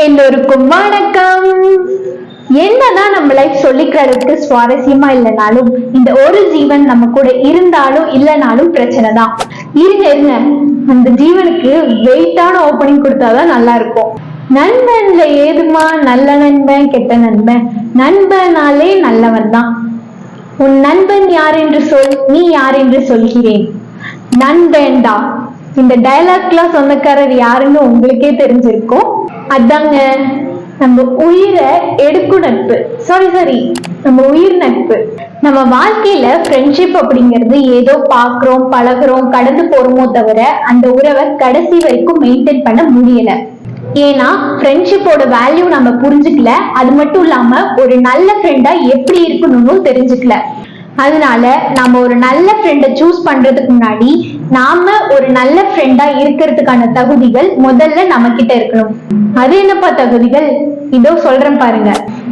எல்லோருக்கும் வணக்கம். என்னதான் நம்ம லைஃப் சொல்லிக்கிறதுக்கு சுவாரஸ்யமா இல்லைனாலும் இந்த ஒரு ஜீவன் நம்ம கூட இருந்தாலும் இல்லைனாலும் பிரச்சனை தான். இருங்க இருங்க. அந்த ஜீவனுக்கு வெயிட்டான ஓப்பனிங் கொடுத்தாதான் நல்லா இருக்கும். நண்பன்ல ஏதுமா நல்ல நண்பன் கெட்ட நண்பன்? நண்பனாலே நல்லவன் தான். உன் நண்பன் யார் என்று சொல் நீ யார் என்று சொல்கிறேன். நண்பன்டா. இந்த டயலாக்லாம் சொந்தக்காரர் யாருன்னு உங்களுக்கே தெரிஞ்சிருக்கும். அதாங்க நம்ம உயிரை எடுக்கும் நட்பு சாரி சாரி நம்ம உயிர் நட்பு. நம்ம வாழ்க்கையில ஃப்ரெண்ட்ஷிப் அப்படிங்கிறது ஏதோ பாக்குறோம் பழகுறோம் கடந்து போறோமோ தவிர அந்த உறவை கடைசி வரைக்கும் மெயின்டைன் பண்ண முடியல. ஏன்னா ஃப்ரெண்ட்ஷிப்போட வேல்யூ நம்ம புரிஞ்சுக்கல. அது மட்டும் இல்லாம ஒரு நல்ல ஃப்ரெண்டா எப்படி இருக்கணும்னு தெரிஞ்சுக்கல. அதனால நம்ம ஒரு நல்ல ஃப்ரெண்டை சூஸ் பண்றதுக்கு முன்னாடி நாம ஒரு நல்ல ஃப்ரெண்டா இருக்கிறதுக்கான தகுதிகள் முதல்ல நம்ம கிட்ட இருக்கணும். அது என்னப்பா தகுதிகள்? இதோ சொல்றேன் பாருங்க.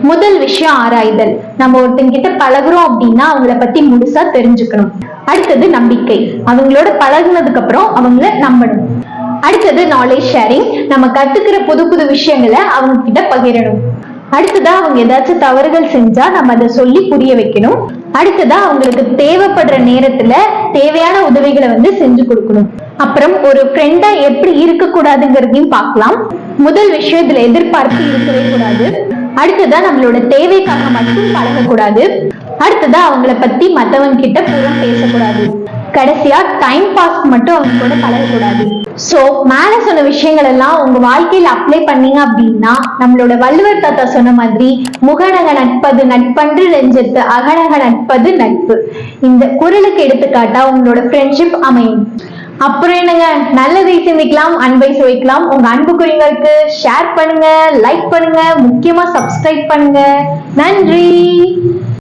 முதல் விஷயம் ஆராய்தல். நம்ம ஒருத்தங்க கிட்ட பழகுறோம் அப்படின்னா அவங்கள பத்தி முழுசா தெரிஞ்சுக்கணும். அடுத்தது நம்பிக்கை. அவங்களோட பழகுனதுக்கு அப்புறம் அவங்கள நம்பணும். அடுத்தது நாலேஜ் ஷேரிங் நம்ம கத்துக்கிற புது புது விஷயங்களை அவங்க கிட்ட பகிரணும். அடுத்ததா அவங்க ஏதாச்சும் தவறுகள் செஞ்சா நம்ம அதை சொல்லி புரிய வைக்கணும். அடுத்ததா அவங்களுக்கு தேவைப்படுற நேரத்துல தேவையான உதவிகளை வந்து செஞ்சு கொடுக்கணும். அப்புறம் ஒரு ஃப்ரெண்டா எப்படி இருக்க கூடாதுங்கிறதையும் பார்க்கலாம். முதல் விஷயம் இதுல எதிர்பார்ப்பு இருக்கவே கூடாது. அடுத்ததா நம்மளோட தேவைக்காக மட்டும் பழகக்கூடாது. அடுத்ததா அவங்கள பத்தி மத்தவங்க கிட்ட புறம் பேசக்கூடாது. கடைசியா டைம் பாஸ் மட்டும் அவங்க கூட பழகக்கூடாது. சோ மேல சொன்ன விஷயங்கள் எல்லாம் உங்க வாழ்க்கையில அப்ளை பண்ணீங்க அப்படின்னா நம்மளோட வள்ளுவர் தாத்தா சொன்ன மாதிரி முகநக நட்பது நட்பன்று நெஞ்சத்து அகநக நட்பது நட்பு. இந்த குரலுக்கு எடுத்துக்காட்டா உங்களோட ஃப்ரெண்ட்ஷிப் அமையும். அப்புறம் என்னங்க? நல்லதை சிந்திக்கலாம் அன்பை சுவைக்கலாம். உங்க அன்புக்குரியவங்களுக்கு ஷேர் பண்ணுங்க லைக் பண்ணுங்க முக்கியமா சப்ஸ்கிரைப் பண்ணுங்க. நன்றி!